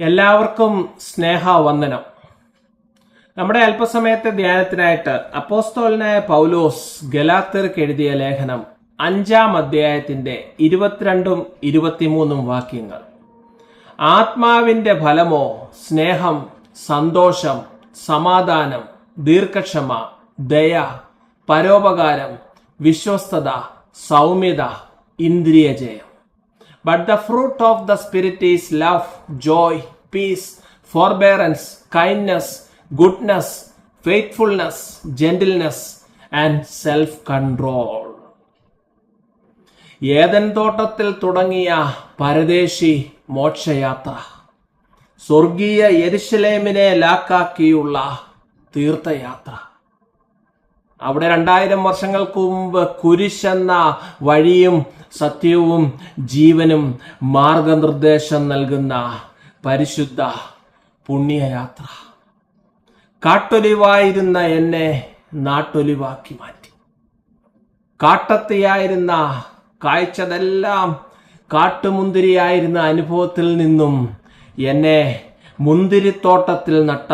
എല്ലാവർക്കും സ്നേഹ വന്ദനം നമ്മുടെ അല്പസമയത്തെ ധ്യാനത്തിനായിട്ട് അപ്പോസ്തോലനായ പൗലോസ് ഗലാത്തർക്ക് എഴുതിയ ലേഖനം അഞ്ചാം അധ്യായത്തിന്റെ ഇരുപത്തിരണ്ടും ഇരുപത്തിമൂന്നും വാക്യങ്ങൾ. ആത്മാവിന്റെ ഫലമോ സ്നേഹം സന്തോഷം സമാധാനം ദീർഘക്ഷമ ദയ പരോപകാരം വിശ്വസ്തത സൗമ്യത ഇന്ദ്രിയജയം. But the fruit of the Spirit is love, joy, peace, forbearance, kindness, goodness, faithfulness, gentleness, and self control. ഏതൻ തോട്ടത്തിൽ തുടങ്ങിയ പരദേശി മോക്ഷയാത്ര സ്വർഗീയ യരിശലേമിനെ ലാക്കാക്കിയുള്ള തീർത്ഥയാത്ര അവിടെ രണ്ടായിരം വർഷങ്ങൾക്ക് മുമ്പ് കുരിശെന്ന വഴിയും സത്യവും ജീവനും മാർഗനിർദ്ദേശം നൽകുന്ന പരിശുദ്ധ പുണ്യയാത്ര. കാട്ടൊലിവായിരുന്ന എന്നെ നാട്ടൊലിവാക്കി മാറ്റി. കാട്ടത്തിയായിരുന്ന കാഴ്ചതെല്ലാം കാട്ടുമുന്തിരിയായിരുന്ന അനുഭവത്തിൽ നിന്നും എന്നെ മുന്തിരിത്തോട്ടത്തിൽ നട്ട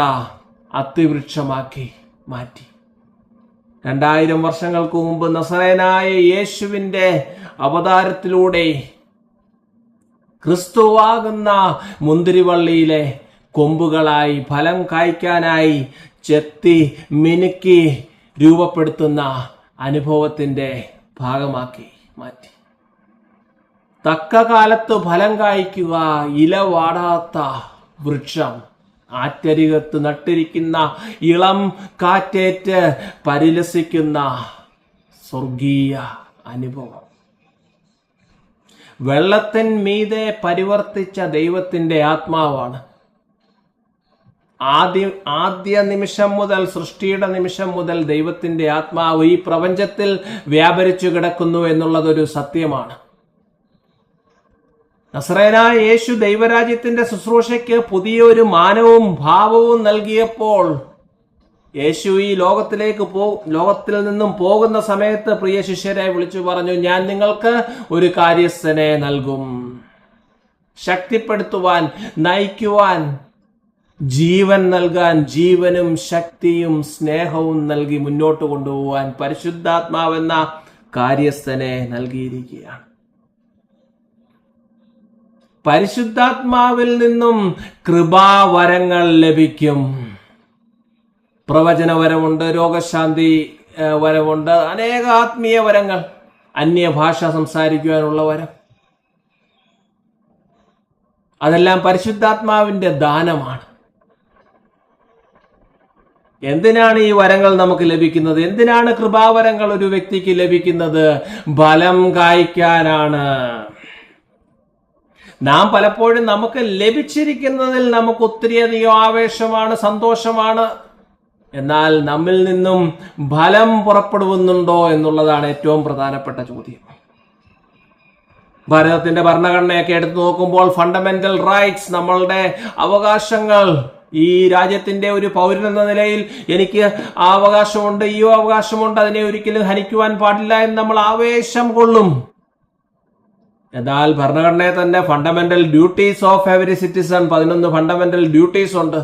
അത്തിവൃക്ഷമാക്കി മാറ്റി. രണ്ടായിരം വർഷങ്ങൾക്ക് മുമ്പ് നസറേനായ യേശുവിന്റെ അവതാരത്തിലൂടെ ക്രിസ്തുവാകുന്ന മുന്തിരിവള്ളിയിലെ കൊമ്പുകളായി ഫലം കായ്ക്കാനായി ചെത്തി മിനുക്കി രൂപപ്പെടുത്തുന്ന അനുഭവത്തിന്റെ ഭാഗമാക്കി മാറ്റി. തക്ക കാലത്ത് ഫലം കായ്ക്കുക ഇല വാടാത്ത വൃക്ഷം. ആറ്റരികത്ത് നട്ടിരിക്കുന്ന ഇളം കാറ്റേറ്റ് പരിലസിക്കുന്ന സ്വർഗീയ അനുഭവം. വെള്ളത്തിൻ മീതെ പരിവർത്തിച്ച ദൈവത്തിന്റെ ആത്മാവാണ്. ആദ്യ ആദ്യ നിമിഷം മുതൽ സൃഷ്ടിയുടെ നിമിഷം മുതൽ ദൈവത്തിന്റെ ആത്മാവ് ഈ പ്രപഞ്ചത്തിൽ വ്യാപരിച്ചു കിടക്കുന്നു എന്നുള്ളതൊരു സത്യമാണ്. നസ്രേനായ യേശു ദൈവരാജ്യത്തിന്റെ ശുശ്രൂഷയ്ക്ക് പുതിയൊരു മാനവും ഭാവവും നൽകിയപ്പോൾ യേശു ഈ ലോകത്തിലേക്ക് പോ ലോകത്തിൽ നിന്നും പോകുന്ന സമയത്ത് പ്രിയ ശിഷ്യരെ വിളിച്ചു പറഞ്ഞു ഞാൻ നിങ്ങൾക്ക് ഒരു കാര്യസ്ഥനെ നൽകും. ശക്തിപ്പെടുത്തുവാൻ നയിക്കുവാൻ ജീവൻ നൽകാൻ ജീവനും ശക്തിയും സ്നേഹവും നൽകി മുന്നോട്ട് കൊണ്ടുപോകാൻ പരിശുദ്ധാത്മാവെന്ന കാര്യസ്ഥനെ നൽകിയിരിക്കുകയാണ്. പരിശുദ്ധാത്മാവിൽ നിന്നും കൃപാവരങ്ങൾ ലഭിക്കും. പ്രവചനവരമുണ്ട് രോഗശാന്തി വരമുണ്ട് അനേക ആത്മീയ വരങ്ങൾ അന്യഭാഷ സംസാരിക്കുവാനുള്ള വരം. അതെല്ലാം പരിശുദ്ധാത്മാവിന്റെ ദാനമാണ്. എന്തിനാണ് ഈ വരങ്ങൾ നമുക്ക് ലഭിക്കുന്നത്? എന്തിനാണ് കൃപാവരങ്ങൾ ഒരു വ്യക്തിക്ക് ലഭിക്കുന്നത്? ബലം കായ്ക്കാനാണ്. നാം പലപ്പോഴും നമുക്ക് ലഭിച്ചിരിക്കുന്നതിൽ നമുക്ക് ഒത്തിരിയധികം ആവേശമാണ് സന്തോഷമാണ്. എന്നാൽ നമ്മിൽ നിന്നും ഫലം പുറപ്പെടുവുന്നുണ്ടോ എന്നുള്ളതാണ് ഏറ്റവും പ്രധാനപ്പെട്ട ചോദ്യം. ഭാരതത്തിന്റെ ഭരണഘടനയൊക്കെ എടുത്തു നോക്കുമ്പോൾ ഫണ്ടമെന്റൽ റൈറ്റ്സ് നമ്മളുടെ അവകാശങ്ങൾ ഈ രാജ്യത്തിന്റെ ഒരു പൗരൻ എന്ന നിലയിൽ എനിക്ക് ആ അവകാശമുണ്ട് ഈ അവകാശമുണ്ട് അതിനെ ഒരിക്കലും ഹനിക്കുവാൻ പാടില്ല എന്ന് നമ്മൾ ആവേശം കൊള്ളും. എന്നാൽ ഭരണഘടനയെ തന്നെ fundamental duties of every citizen പതിനൊന്ന് ഫണ്ടമെന്റൽ ഡ്യൂട്ടീസ് ഉണ്ട്.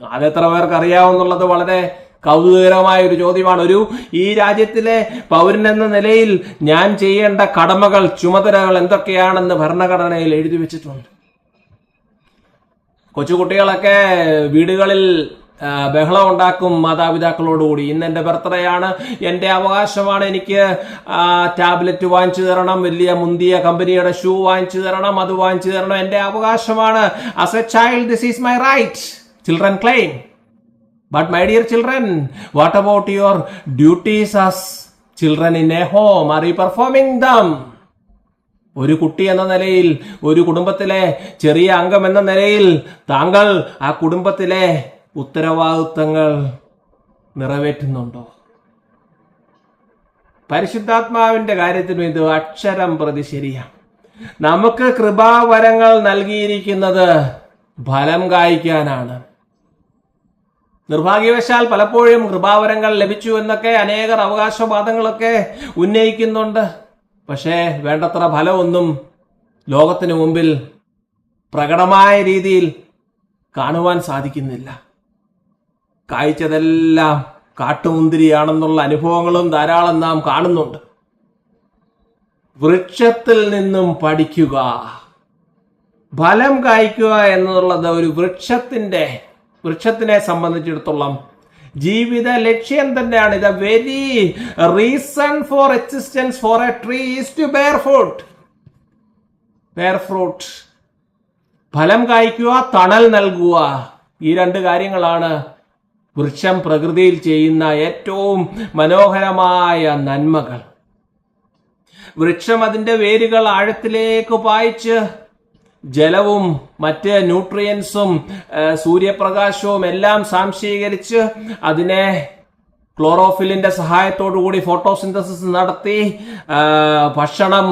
അതെത്ര പേർക്ക് അറിയാവുന്നുള്ളത് വളരെ കൗതുകകരമായ ഒരു ചോദ്യമാണ്. ഒരു ഈ രാജ്യത്തിലെ പൗരൻ എന്ന നിലയിൽ ഞാൻ ചെയ്യേണ്ട കടമകൾ ചുമതലകൾ എന്തൊക്കെയാണെന്ന് ഭരണഘടനയിൽ എഴുതി വെച്ചിട്ടുണ്ട്. കൊച്ചുകുട്ടികളൊക്കെ വീടുകളിൽ ബഹളം ഉണ്ടാക്കും മാതാപിതാക്കളോടുകൂടി. ഇന്ന് എന്റെ ബർത്ത്ഡേ ആണ് എന്റെ അവകാശമാണ് എനിക്ക് ടാബ്ലറ്റ് വാങ്ങിച്ചു തരണം. വലിയ മുന്തിയ കമ്പനിയുടെ ഷൂ വാങ്ങിച്ചു തരണം. അത് വാങ്ങിച്ചു തരണം. എന്റെ അവകാശമാണ്. As a child this is my right children claim but my dear children what about your duties as children in a home are you performing them ഒരു കുട്ടി എന്ന നിലയിൽ ഒരു കുടുംബത്തിലെ ചെറിയ അംഗം എന്ന നിലയിൽ താങ്കൾ ആ കുടുംബത്തിലെ ഉത്തരവാദിത്തങ്ങൾ നിറവേറ്റുന്നുണ്ടോ? പരിശുദ്ധാത്മാവിന്റെ കാര്യത്തിലും ഇത് അക്ഷരം പ്രതി ശരിയാണ്. നമുക്ക് കൃപാവരങ്ങൾ നൽകിയിരിക്കുന്നത് ഫലം കായ്ക്കാനാണ്. നിർഭാഗ്യവശാൽ പലപ്പോഴും കൃപാവരങ്ങൾ ലഭിച്ചു എന്നൊക്കെ അനേകർ അവകാശവാദങ്ങളൊക്കെ ഉന്നയിക്കുന്നുണ്ട്. പക്ഷേ വേണ്ടത്ര ഫലമൊന്നും ലോകത്തിന് മുമ്പിൽ പ്രകടമായ രീതിയിൽ കാണുവാൻ സാധിക്കുന്നില്ല. കായ്ച്ചതെല്ലാം കാട്ടുമുന്തിരിയാണെന്നുള്ള അനുഭവങ്ങളും ധാരാളം നാം കാണുന്നുണ്ട്. വൃക്ഷത്തിൽ നിന്നും പഠിക്കുക ഫലം കായ്ക്കുക എന്നുള്ളത് ഒരു വൃക്ഷത്തിന്റെ വൃക്ഷത്തിനെ സംബന്ധിച്ചിടത്തോളം ജീവിത ലക്ഷ്യം തന്നെയാണ്. ഇത് very reason for existence for a tree is to bear fruit bear fruit ഫലം കായ്ക്കുക തണൽ നൽകുക. ഈ രണ്ട് കാര്യങ്ങളാണ് വൃക്ഷം പ്രകൃതിയിൽ ചെയ്യുന്ന ഏറ്റവും മനോഹരമായ നന്മകൾ. വൃക്ഷം അതിന്റെ വേരുകൾ ആഴത്തിലേക്ക് പായിച്ച് ജലവും മറ്റ് ന്യൂട്രിയൻസും സൂര്യപ്രകാശവും എല്ലാം സാംശീകരിച്ച് അതിനെ ക്ലോറോഫിലിന്റെ സഹായത്തോടു കൂടി ഫോട്ടോസിന്തസിസ് നടത്തി ഭക്ഷണം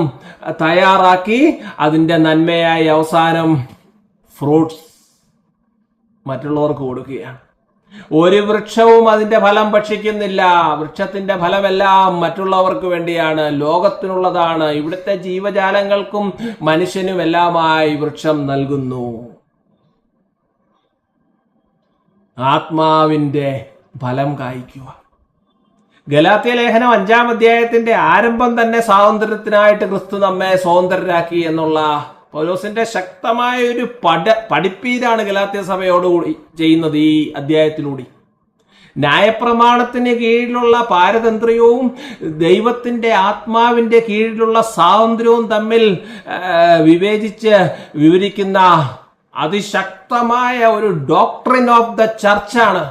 തയ്യാറാക്കി അതിന്റെ നന്മയായി അവസാനം ഫ്രൂട്ട്സ് മറ്റുള്ളവർക്ക് കൊടുക്കുകയാണ്. ഒരു വൃക്ഷവും അതിന്റെ ഫലം ഭക്ഷിക്കുന്നില്ല. വൃക്ഷത്തിന്റെ ഫലമെല്ലാം മറ്റുള്ളവർക്ക് വേണ്ടിയാണ്. ലോകത്തിനുള്ളതാണ്. ഇവിടുത്തെ ജീവജാലങ്ങൾക്കും മനുഷ്യനും എല്ലാമായി വൃക്ഷം നൽകുന്നു. ആത്മാവിന്റെ ഫലം കായ്ക്കുക. ഗലാത്യ ലേഖനം അഞ്ചാം അധ്യായത്തിന്റെ ആരംഭം തന്നെ സ്വാതന്ത്ര്യത്തിനായിട്ട് ക്രിസ്തു നമ്മെ സ്വതന്ത്രരാക്കി എന്നുള്ള പൗലോസിന്റെ ശക്തമായ ഒരു പഠ പഠിപ്പീരാണ് ഗലാത്യ സഭയോടുകൂടി ചെയ്യുന്നത് ഈ അധ്യായത്തിലൂടെ. ന്യായപ്രമാണത്തിന് കീഴിലുള്ള പാരതന്ത്ര്യവും ദൈവത്തിന്റെ ആത്മാവിന്റെ കീഴിലുള്ള സ്വാതന്ത്ര്യവും തമ്മിൽ വിവേചിച്ച് വിവരിക്കുന്ന അതിശക്തമായ ഒരു ഡോക്ട്രിൻ ഓഫ് ദ ചർച്ചാണ്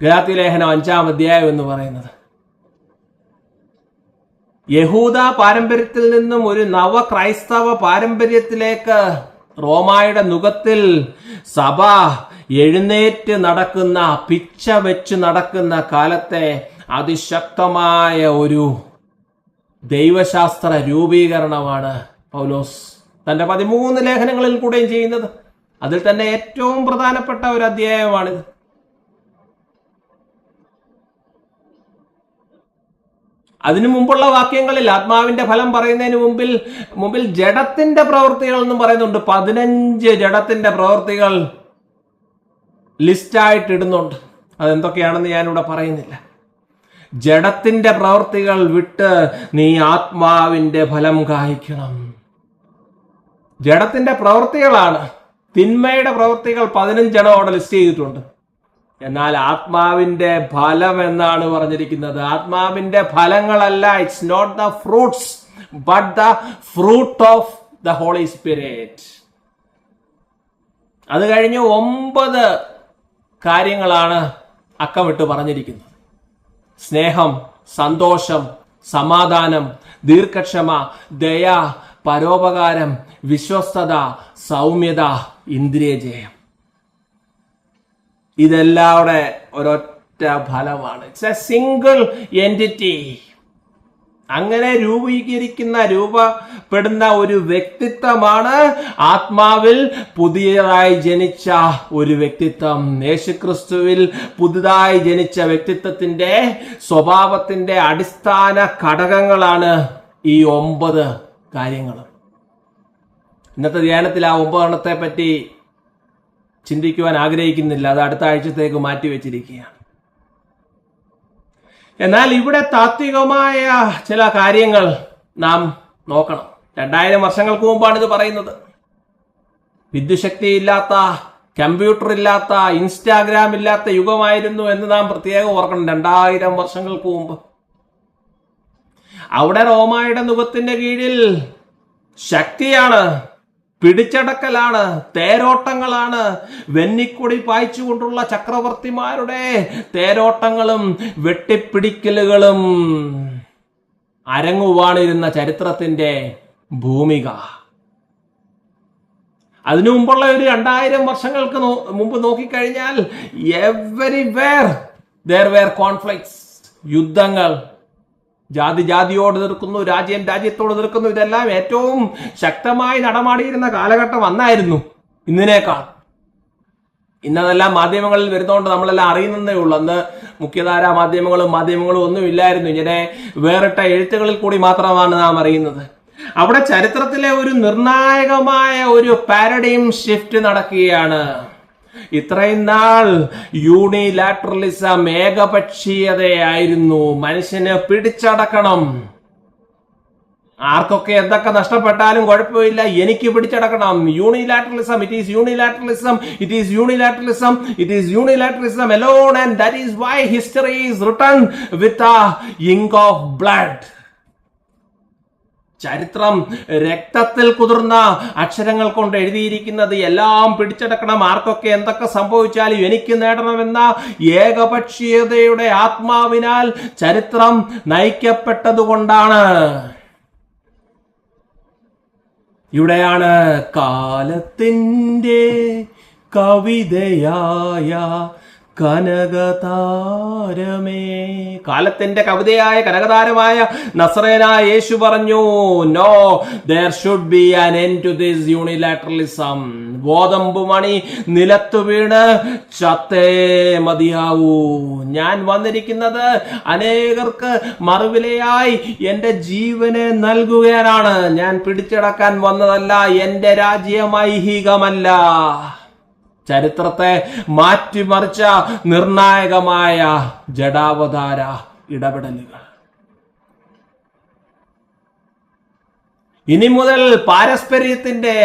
ഗലാത്തി ലേഖനം അഞ്ചാം അധ്യായം എന്ന് പറയുന്നത്. യഹൂദ പാരമ്പര്യത്തിൽ നിന്നും ഒരു നവ ക്രൈസ്തവ പാരമ്പര്യത്തിലേക്ക് റോമായുടെ നുഖത്തിൽ സഭ എഴുന്നേറ്റ് നടക്കുന്ന പിച്ച വെച്ച് നടക്കുന്ന കാലത്തെ അതിശക്തമായ ഒരു ദൈവശാസ്ത്ര രൂപീകരണമാണ് പൗലോസ് തന്റെ പതിമൂന്ന് ലേഖനങ്ങളിൽ കൂടെയും ചെയ്യുന്നത്. അതിൽ തന്നെ ഏറ്റവും പ്രധാനപ്പെട്ട ഒരു അധ്യായമാണിത്. അതിനു മുമ്പുള്ള വാക്യങ്ങളിൽ ആത്മാവിന്റെ ഫലം പറയുന്നതിന് മുമ്പിൽ മുമ്പിൽ ജഡത്തിന്റെ പ്രവൃത്തികൾ എന്നും പറയുന്നുണ്ട്. പതിനഞ്ച് ജഡത്തിന്റെ പ്രവൃത്തികൾ ലിസ്റ്റായിട്ട് ഇടുന്നുണ്ട്. അതെന്തൊക്കെയാണെന്ന് ഞാനിവിടെ പറയുന്നില്ല. ജഡത്തിന്റെ പ്രവൃത്തികൾ വിട്ട് നീ ആത്മാവിന്റെ ഫലം കായ്ക്കണം ജഡത്തിന്റെ പ്രവൃത്തികളാണ്. തിന്മയുടെ പ്രവൃത്തികൾ പതിനഞ്ചെണ്ണം അവിടെ ലിസ്റ്റ് ചെയ്തിട്ടുണ്ട്. എന്നാൽ ആത്മാവിന്റെ ഫലം എന്നാണ് പറഞ്ഞിരിക്കുന്നത്. ആത്മാവിന്റെ ഫലങ്ങളല്ല it's not the fruits but the fruit of the holy spirit അത് കഴിഞ്ഞ് ഒമ്പത് കാര്യങ്ങളാണ് അക്കമിട്ട് പറഞ്ഞിരിക്കുന്നത്. സ്നേഹം സന്തോഷം സമാധാനം ദീർഘക്ഷമ ദയ പരോപകാരം വിശ്വസ്തത സൗമ്യത ഇന്ദ്രിയജയം. ഇതെല്ലാവിടെ ഒരൊറ്റ ഫലമാണ്. ഇറ്റ്സ് എ സിംഗിൾ എന്റിറ്റി അങ്ങനെ രൂപീകരിക്കുന്ന രൂപപ്പെടുന്ന ഒരു വ്യക്തിത്വമാണ് ആത്മാവിൽ പുതിയതായി ജനിച്ച ഒരു വ്യക്തിത്വം. യേശുക്രിസ്തുവിൽ പുതുതായി ജനിച്ച വ്യക്തിത്വത്തിന്റെ സ്വഭാവത്തിന്റെ അടിസ്ഥാന ഘടകങ്ങളാണ് ഈ ഒമ്പത് കാര്യങ്ങൾ ഇന്നത്തെ ധ്യാനത്തിൽ ആ ഒമ്പതെണ്ണത്തെ പറ്റി ചിന്തിക്കുവാൻ ആഗ്രഹിക്കുന്നില്ല. അത് അടുത്ത ആഴ്ചത്തേക്ക് മാറ്റിവെച്ചിരിക്കുകയാണ് എന്നാൽ ഇവിടെ താത്വികമായ ചില കാര്യങ്ങൾ നാം നോക്കണം. രണ്ടായിരം വർഷങ്ങൾക്ക് മുമ്പാണ് ഇത് പറയുന്നത്. വിദ്യുശക്തി ഇല്ലാത്ത കമ്പ്യൂട്ടർ ഇല്ലാത്ത ഇൻസ്റ്റാഗ്രാം ഇല്ലാത്ത യുഗമായിരുന്നു എന്ന് നാം പ്രത്യേകം ഓർക്കണം രണ്ടായിരം വർഷങ്ങൾക്ക് മുമ്പ്. അവിടെ റോമായുടെ മുഖത്തിന്റെ കീഴിൽ ശക്തിയാണ് പിടിച്ചടക്കലാണ് തേരോട്ടങ്ങളാണ്. വെന്നിക്കൊടി പായിച്ചുകൊണ്ടുള്ള ചക്രവർത്തിമാരുടെ തേരോട്ടങ്ങളും വെട്ടിപ്പിടിക്കലുകളും അരങ്ങുവാണിരുന്ന ചരിത്രത്തിന്റെ ഭൂമിക. അതിനു മുമ്പുള്ള ഒരു രണ്ടായിരം വർഷങ്ങൾക്ക് മുമ്പ് നോക്കിക്കഴിഞ്ഞാൽ everywhere there were conflicts യുദ്ധങ്ങൾ. ജാതി ജാതിയോട് നിൽക്കുന്നു രാജ്യം രാജ്യത്തോട് നിൽക്കുന്നു. ഇതെല്ലാം ഏറ്റവും ശക്തമായി നടമാടിയിരുന്ന കാലഘട്ടം അന്നായിരുന്നു. ഇന്നിനേക്കാൾ. ഇന്നതെല്ലാം മാധ്യമങ്ങളിൽ വരുന്നതുകൊണ്ട് നമ്മളെല്ലാം അറിയുന്നതേ ഉള്ളൂ. അന്ന് മുഖ്യധാരാ മാധ്യമങ്ങളും മാധ്യമങ്ങളും ഒന്നും ഇല്ലായിരുന്നു ഇങ്ങനെ വേറിട്ട എഴുത്തുകളിൽ കൂടി മാത്രമാണ് നാം അറിയുന്നത്. അവിടെ ചരിത്രത്തിലെ ഒരു നിർണായകമായ ഒരു പാരഡൈം ഷിഫ്റ്റ് നടക്കുകയാണ്. ഇത്രയും നാൾ യൂണിലാറ്ററലിസം ഏകപക്ഷീയതയായിരുന്നു. മനുഷ്യനെ പിടിച്ചടക്കണം. ആർക്കൊക്കെ എന്തൊക്കെ നഷ്ടപ്പെട്ടാലും കുഴപ്പമില്ല എനിക്ക് പിടിച്ചടക്കണം. Unilateralism it is unilateralism it is unilateralism it is unilateralism alone and that is why history is written with ink of blood ചരിത്രം രക്തത്തിൽ കുതിർന്ന അക്ഷരങ്ങൾ കൊണ്ട് എഴുതിയിരിക്കുന്നത് എല്ലാം പിടിച്ചെടുക്കണം. ആർക്കൊക്കെ എന്തൊക്കെ സംഭവിച്ചാലും എനിക്ക് നേടണമെന്ന ഏകപക്ഷീയതയുടെ ആത്മാവിനാൽ ചരിത്രം നയിക്കപ്പെട്ടതുകൊണ്ടാണ്. ഇവിടെയാണ് കാലത്തിന്റെ കവിതയായ കനകതാരമേ. കാലത്തിന്റെ കവിതയായ കനകതാരമായ നസ്രേനായ യേശു പറഞ്ഞു no there should be an end to this unilateralism ഗോതമ്പ് മണി നിലത്തു വീണ് ചത്തേ മതിയാവൂ. ഞാൻ വന്നിരിക്കുന്നത് അനേകർക്ക് മറുവിലയായി എന്റെ ജീവനെ നൽകുകയാണ്. ഞാൻ പിടിച്ചടക്കാൻ വന്നതല്ല എന്റെ രാജ്യം ഐഹികമല്ല ചരിത്രത്തെ മാറ്റിമറിച്ച നിർണായകമായ ജഡാവതാര ഇടപെടലുകൾ. ഇനി മുതൽ പാരസ്പര്യത്തിന്റെ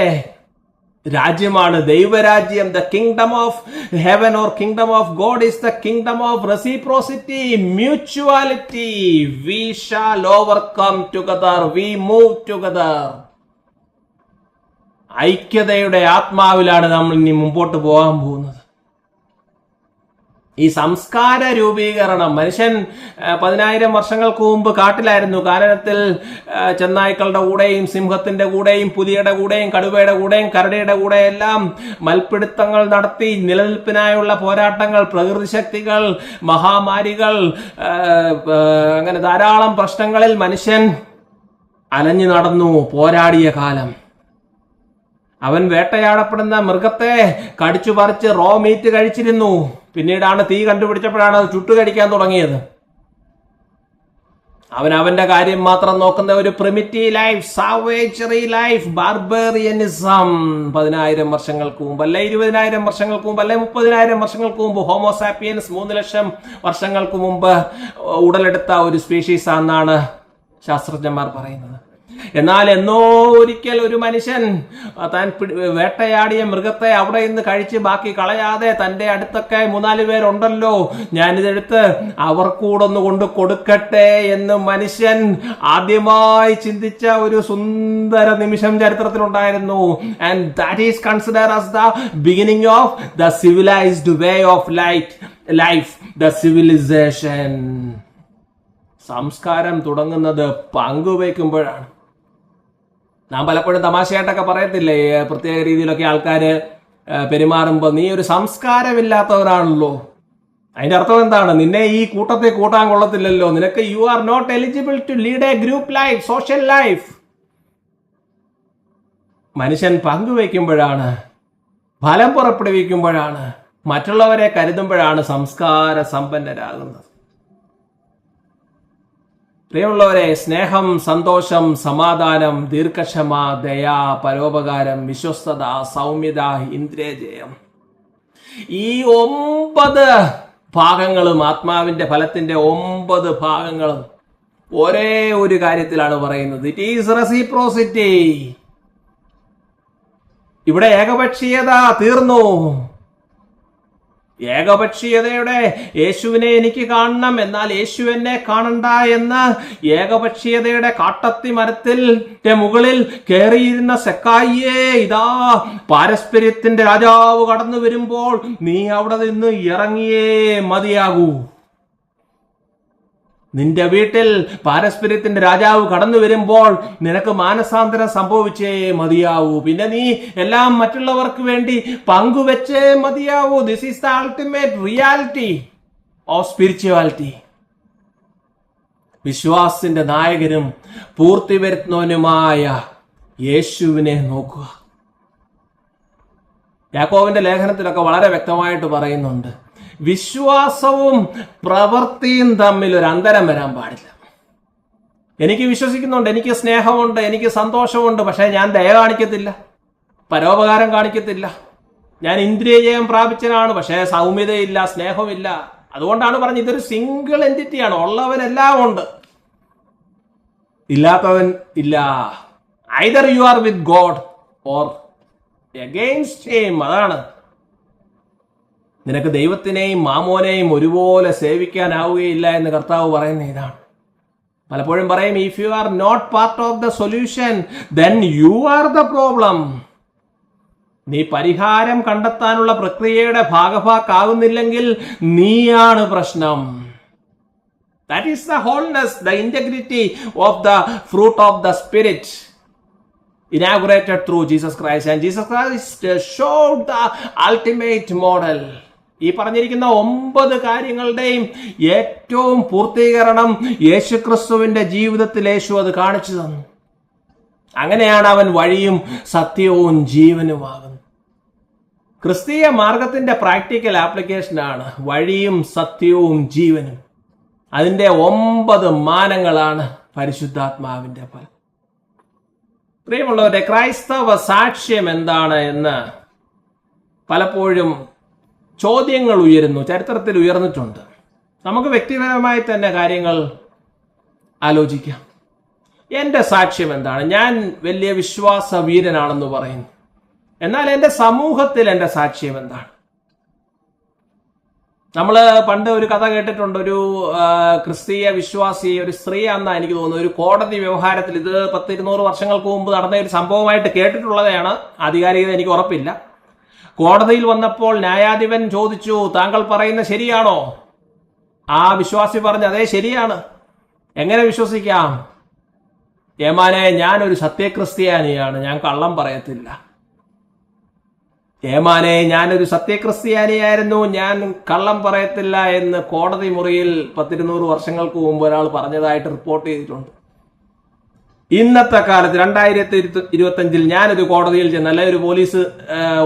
രാജ്യമാണ് ദൈവരാജ്യം. The kingdom of heaven or kingdom of God is the kingdom of reciprocity mutuality we shall overcome together we move together ഐക്യതയുടെ ആത്മാവിലാണ് നമ്മൾ ഇനി മുമ്പോട്ട് പോകാൻ പോകുന്നത്. ഈ സംസ്കാര രൂപീകരണം മനുഷ്യൻ പതിനായിരം വർഷങ്ങൾക്ക് മുമ്പ് കാട്ടിലായിരുന്നു. കാരണത്തിൽ ചെന്നായ്ക്കളുടെ കൂടെയും സിംഹത്തിന്റെ കൂടെയും പുലിയുടെ കൂടെയും കടുവയുടെ കൂടെയും കരടിയുടെ കൂടെ എല്ലാം മൽപ്പിടുത്തങ്ങൾ നടത്തി നിലനിൽപ്പിനായുള്ള പോരാട്ടങ്ങൾ പ്രകൃതി ശക്തികൾ മഹാമാരികൾ അങ്ങനെ ധാരാളം പ്രശ്നങ്ങളിൽ മനുഷ്യൻ അലഞ്ഞു നടന്നു പോരാടിയ കാലം. അവൻ വേട്ടയാടപ്പെടുന്ന മൃഗത്തെ കടിച്ചു പറിച്ച് റോ മീറ്റ് കഴിച്ചിരുന്നു. പിന്നീടാണ് തീ കണ്ടുപിടിച്ചപ്പോഴാണ് അത് ചുട്ടു കഴിക്കാൻ തുടങ്ങിയത്. അവൻ അവന്റെ കാര്യം മാത്രം നോക്കുന്ന ഒരു primitive life savagery life barbarianism പതിനായിരം വർഷങ്ങൾക്ക് മുമ്പ് അല്ലെ? ഇരുപതിനായിരം വർഷങ്ങൾക്ക് മുമ്പ് അല്ലെ? മുപ്പതിനായിരം വർഷങ്ങൾക്ക് മുമ്പ് ഹോമോസാപ്പിയൻസ് മൂന്ന് ലക്ഷം വർഷങ്ങൾക്ക് മുമ്പ് ഉടലെടുത്ത ഒരു സ്പീഷീസ് ആണെന്നാണ് ശാസ്ത്രജ്ഞന്മാർ പറയുന്നത്. എന്നാൽ എന്നോ ഒരിക്കൽ ഒരു മനുഷ്യൻ താൻ വേട്ടയാടിയ മൃഗത്തെ അവിടെ നിന്ന് കഴിച്ച് ബാക്കി കളയാതെ തന്റെ അടുത്തൊക്കെ മൂന്നാൽ പേരുണ്ടല്ലോ. ഞാനിതെടുത്ത് അവർക്കൂടൊന്ന് കൊണ്ട് കൊടുക്കട്ടെ എന്ന് മനുഷ്യൻ ആദ്യമായി ചിന്തിച്ച ഒരു സുന്ദര നിമിഷം ചരിത്രത്തിലുണ്ടായിരുന്നു. And that is consider as the beginning of the civilized way of light life the civilization സംസ്കാരം തുടങ്ങുന്നത് പങ്കുവയ്ക്കുമ്പോഴാണ്. നാം പലപ്പോഴും തമാശയായിട്ടൊക്കെ പറയത്തില്ലേ? പ്രത്യേക രീതിയിലൊക്കെ ആൾക്കാർ പെരുമാറുമ്പോൾ നീ ഒരു സംസ്കാരമില്ലാത്തവരാണല്ലോ അതിന്റെ അർത്ഥം എന്താണ്? നിന്നെ ഈ കൂട്ടത്തെ കൂട്ടാൻ കൊള്ളത്തില്ലല്ലോ. നിനക്ക് you are not eligible to lead a group life social life മനുഷ്യൻ പങ്കുവയ്ക്കുമ്പോഴാണ് ഫലം പുറപ്പെടുവിക്കുമ്പോഴാണ് മറ്റുള്ളവരെ കരുതുമ്പോഴാണ് സംസ്കാര സമ്പന്നരാകുന്നത് പ്രിയമുള്ളവരെ സ്നേഹം സന്തോഷം സമാധാനം ദീർഘക്ഷമ ദയ പരോപകാരം വിശ്വസ്തത സൗമ്യത ഇന്ദ്രിയജയം. ഈ ഒമ്പത് ഭാഗങ്ങളും ആത്മാവിന്റെ ഫലത്തിന്റെ ഒമ്പത് ഭാഗങ്ങളും ഒരേ ഒരു കാര്യത്തിലാണ് പറയുന്നത്. ഇറ്റ് ഈസ് റെസിപ്രോസിറ്റി ഇവിടെ ഏകപക്ഷീയത തീർന്നു. ഏകപക്ഷീയതയുടെ യേശുവിനെ എനിക്ക് കാണണം എന്നാൽ യേശു എന്നെ കാണണ്ട എന്ന് ഏകപക്ഷീയതയുടെ കാട്ടത്തി മരത്തിൽ മുകളിൽ കയറിയിരുന്ന സെക്കായിയെ ഇതാ പാരസ്പര്യത്തിന്റെ രാജാവ് കടന്നു വരുമ്പോൾ നീ അവിടെ നിന്ന് ഇറങ്ങിയേ മതിയാകൂ. നിന്റെ വീട്ടിൽ പാരസ്പര്യത്തിന്റെ രാജാവ് കടന്നു വരുമ്പോൾ നിനക്ക് മാനസാന്തരം സംഭവിച്ചേ മതിയാവൂ. പിന്നെ നീ എല്ലാം മറ്റുള്ളവർക്ക് വേണ്ടി പങ്കുവെച്ചേ മതിയാവൂ. This is the ultimate reality of spirituality വിശ്വാസത്തിന്റെ നായകനും പൂർത്തി വരുത്തുന്നവനുമായ യേശുവിനെ നോക്കുക. യാക്കോവിന്റെ ലേഖനത്തിലൊക്കെ വളരെ വ്യക്തമായിട്ട് പറയുന്നുണ്ട്. വിശ്വാസവും പ്രവൃത്തിയും തമ്മിൽ ഒരു അന്തരം വരാൻ പാടില്ല. എനിക്ക് വിശ്വസിക്കുന്നുണ്ട് എനിക്ക് സ്നേഹമുണ്ട് എനിക്ക് സന്തോഷമുണ്ട് പക്ഷേ ഞാൻ ദയ കാണിക്കത്തില്ല പരോപകാരം കാണിക്കത്തില്ല. ഞാൻ ഇന്ദ്രിയജയം പ്രാപിച്ചനാണ് പക്ഷേ സൗമ്യതയില്ല സ്നേഹമില്ല അതുകൊണ്ടാണ് പറഞ്ഞത് ഇതൊരു സിംഗിൾ എന്റിറ്റിയാണ് ഉള്ളവൻ എല്ലാം ഉണ്ട്. ഇല്ലാത്തവൻ ഇല്ല. Either you are with God or against him അതാണ്. നിനക്ക് ദൈവത്തിനെയും മാമോനെയും ഒരുപോലെ സേവിക്കാനാവുകയില്ല എന്ന് കർത്താവ് പറയുന്ന ഇതാണ്. പലപ്പോഴും പറയും if you are not part of the solution then you are the problem നീ പരിഹാരം കണ്ടെത്താനുള്ള പ്രക്രിയയുടെ ഭാഗഭാക്കാകുന്നില്ലെങ്കിൽ നീയാണ് പ്രശ്നം. That is the wholeness the integrity of the fruit of the spirit inaugurated through Jesus Christ and Jesus Christ show the ultimate model ഈ പറഞ്ഞിരിക്കുന്ന ഒമ്പത് കാര്യങ്ങളുടെയും ഏറ്റവും പൂർത്തീകരണം യേശുക്രിസ്തുവിന്റെ ജീവിതത്തിൽ യേശു അത് കാണിച്ചു തന്നു. അങ്ങനെയാണ് അവൻ വഴിയും സത്യവും ജീവനുമാകുന്നത്. ക്രിസ്തീയ മാർഗത്തിന്റെ പ്രാക്ടിക്കൽ ആപ്ലിക്കേഷനാണ് വഴിയും സത്യവും ജീവനും. അതിന്റെ ഒമ്പത് മാനങ്ങളാണ് പരിശുദ്ധാത്മാവിന്റെ ഫലം. പ്രിയമുള്ളവരെ ക്രൈസ്തവ സാക്ഷ്യം എന്താണ് എന്ന് പലപ്പോഴും ചോദ്യങ്ങൾ ഉയരുന്നു ചരിത്രത്തിൽ ഉയർന്നിട്ടുണ്ട്. നമുക്ക് വ്യക്തിപരമായി തന്നെ കാര്യങ്ങൾ ആലോചിക്കാം. എന്റെ സാക്ഷ്യം എന്താണ്? ഞാൻ വലിയ വിശ്വാസ വീരനാണെന്ന് പറയുന്നു. എന്നാൽ എന്റെ സമൂഹത്തിൽ എന്റെ സാക്ഷ്യം എന്താണ്? നമ്മൾ പണ്ട് ഒരു കഥ കേട്ടിട്ടുണ്ട്. ഒരു ക്രിസ്തീയ വിശ്വാസി ഒരു സ്ത്രീ എനിക്ക് തോന്നുന്നത് ഒരു കോടതി വ്യവഹാരത്തിൽ ഇത് പത്തിരുന്നൂറ് വർഷങ്ങൾക്ക് മുമ്പ് നടന്ന ഒരു സംഭവമായിട്ട് കേട്ടിട്ടുള്ളതാണ്. ആധികാരികത എനിക്ക് ഉറപ്പില്ല. കോടതിയിൽ വന്നപ്പോൾ ന്യായാധിപൻ ചോദിച്ചു താങ്കൾ പറയുന്ന ശരിയാണോ? ആ വിശ്വാസി പറഞ്ഞു അതേ ശരിയാണ്. എങ്ങനെ വിശ്വസിക്കാം? ഏമാനെ ഞാനൊരു സത്യക്രിസ്ത്യാനിയാണ്. ഞാൻ കള്ളം പറയത്തില്ല. ഏമാനെ ഞാനൊരു സത്യക്രിസ്ത്യാനിയായിരുന്നു. ഞാൻ കള്ളം പറയത്തില്ല എന്ന് കോടതി മുറിയിൽ പത്തിരുന്നൂറ് വർഷങ്ങൾക്ക് മുമ്പ് ഒരാൾ പറഞ്ഞതായിട്ട് റിപ്പോർട്ട് ചെയ്തിട്ടുണ്ട്. ഇന്നത്തെ കാലത്ത് രണ്ടായിരത്തി ഇരുപത്തഞ്ചിൽ ഞാനൊരു കോടതിയിൽ ചെന്ന് അല്ലെ ഒരു പോലീസ്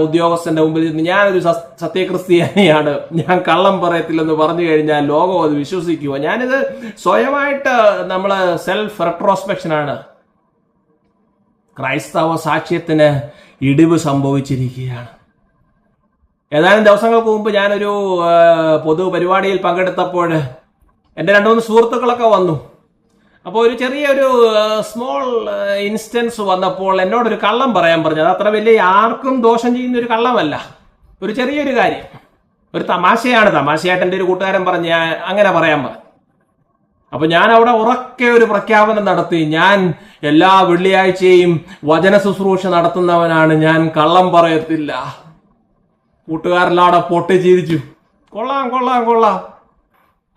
ഉദ്യോഗസ്ഥന്റെ മുമ്പിൽ ചെന്ന് ഞാനൊരു സത്യക്രിസ്ത്യാനിയാണ്. ഞാൻ കള്ളം പറയത്തില്ലെന്ന് പറഞ്ഞു കഴിഞ്ഞാൽ ലോകം അത് വിശ്വസിക്കുമോ ഞാനിത് സ്വയമായിട്ട് നമ്മൾ സെൽഫ് റെട്രോസ്പെക്ഷൻ ആണ്. ക്രൈസ്തവ സാക്ഷ്യത്തിന് ഇടിവ് സംഭവിച്ചിരിക്കുകയാണ്. ഏതാനും ദിവസങ്ങൾക്ക് മുമ്പ് ഞാനൊരു ആ, പൊതു പരിപാടിയിൽ പങ്കെടുത്തപ്പോൾ എന്റെ രണ്ടു മൂന്ന് സുഹൃത്തുക്കളൊക്കെ വന്നു. അപ്പോൾ ഒരു ചെറിയൊരു സ്മോൾ ഇൻസ്റ്റൻസ് വന്നപ്പോൾ എന്നോടൊരു കള്ളം പറയാൻ പറഞ്ഞത് അത് അത്ര വലിയ ആർക്കും ദോഷം ചെയ്യുന്ന ഒരു കള്ളമല്ല. ഒരു ചെറിയൊരു കാര്യം. ഒരു തമാശയാണ്. തമാശയായിട്ട് എന്റെ ഒരു കൂട്ടുകാരൻ പറഞ്ഞ് അങ്ങനെ പറയാൻ പറഞ്ഞു. അപ്പൊ ഞാൻ അവിടെ ഉറക്കെ ഒരു പ്രഖ്യാപനം നടത്തി. ഞാൻ എല്ലാ വെള്ളിയാഴ്ചയും വചന ശുശ്രൂഷ നടത്തുന്നവനാണ്. ഞാൻ കള്ളം പറയത്തില്ല. കൂട്ടുകാരെല്ലാം അവിടെ പൊട്ടി ചിരിച്ചു. കൊള്ളാം കൊള്ളാം കൊള്ളാം.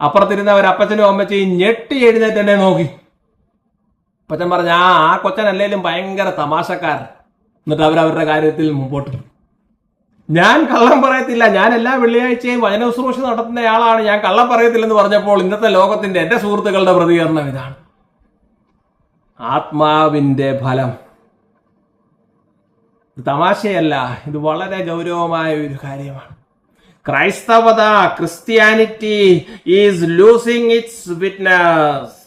അപ്പുറത്തിരുന്നവർ അപ്പച്ചനും അമ്മച്ചയും ഞെട്ടി എഴുന്നേറ്റ് എന്നെ നോക്കി. അപ്പച്ചൻ പറഞ്ഞ ആ ആ കൊച്ചൻ അല്ലേലും ഭയങ്കര തമാശക്കാരൻ. എന്നിട്ട് അവരവരുടെ കാര്യത്തിൽ മുമ്പോട്ട് ഞാൻ കള്ളം പറയത്തില്ല. ഞാൻ എല്ലാ വെള്ളിയാഴ്ചയും വചന ശുശ്രൂഷ നടത്തുന്നയാളാണ് ഞാൻ കള്ളം പറയത്തില്ലെന്ന് പറഞ്ഞപ്പോൾ ഇന്നത്തെ ലോകത്തിന്റെ എന്റെ സുഹൃത്തുക്കളുടെ പ്രതികരണം ഇതാണ്. ആത്മാവിന്റെ ഫലം. തമാശയല്ല. ഇത് വളരെ ഗൗരവമായ ഒരു കാര്യമാണ്. ക്രൈസ്തവത Christianity is losing its witness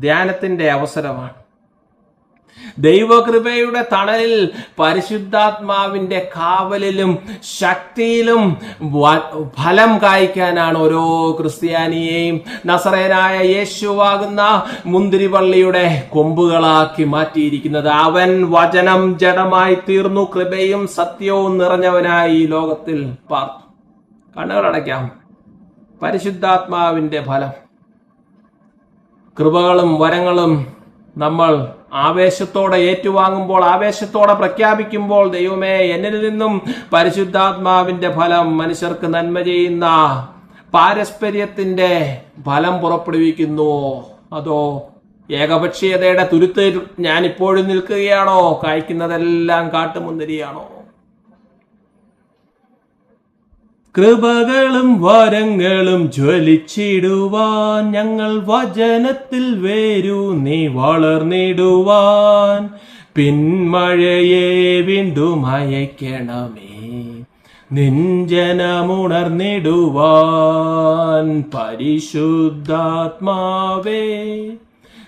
ധ്യാനത്തിന്റെ അവസരമാണ്. ദൈവകൃപയുടെ തണലിൽ പരിശുദ്ധാത്മാവിന്റെ കാവലിലും ശക്തിയിലും ഫലം കായ്ക്കാനാണ് ഓരോ ക്രിസ്ത്യാനിയെയും നസറേനായ യേശുവാകുന്ന മുന്തിരിവള്ളിയുടെ കൊമ്പുകളാക്കി മാറ്റിയിരിക്കുന്നത്. അവൻ വചനം ജഡമായി തീർന്നു കൃപയും സത്യവും നിറഞ്ഞവനായി ഈ ലോകത്തിൽ പാർത്തു. കണ്ണുകളടയ്ക്കാം. പരിശുദ്ധാത്മാവിന്റെ ഫലം. കൃപകളും വരങ്ങളും നമ്മൾ ആവേശത്തോടെ ഏറ്റുവാങ്ങുമ്പോൾ ആവേശത്തോടെ പ്രഖ്യാപിക്കുമ്പോൾ ദൈവമേ എന്നിൽ നിന്നും പരിശുദ്ധാത്മാവിന്റെ ഫലം മനുഷ്യർക്ക് നന്മ ചെയ്യുന്ന പാരസ്പര്യത്തിന്റെ ഫലം പുറപ്പെടുവിക്കുന്നു. അതോ ഏകപക്ഷീയതയുടെ തുരുത്ത് ഞാൻ ഇപ്പോഴും നിൽക്കുകയാണോ? കായ്ക്കുന്നതെല്ലാം കാട്ടുമുന്തിരിയാണോ? കൃപകളും വരങ്ങളും ജ്വലിച്ചിടുവാൻ ഞങ്ങൾ വചനത്തിൽ വേരു നീ വളർന്നിടുവാൻ പിന്മഴയെ വീണ്ടും അയക്കണമേ നിഞ്ജനമുണർന്നിടുവാൻ പരിശുദ്ധാത്മാവേ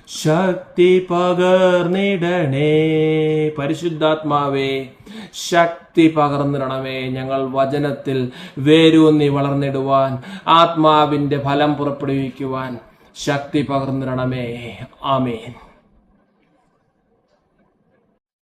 ശക്തി പകർന്നിടണേ പരിശുദ്ധാത്മാവേ ശക്തി പകർന്നിടണമേ. ഞങ്ങൾ വചനത്തിൽ വേരൂന്നി വളർന്നിടുവാൻ ആത്മാവിന്റെ ഫലം പുറപ്പെടുവിക്കുവാൻ ശക്തി പകർന്നിടണമേ. ആമേൻ.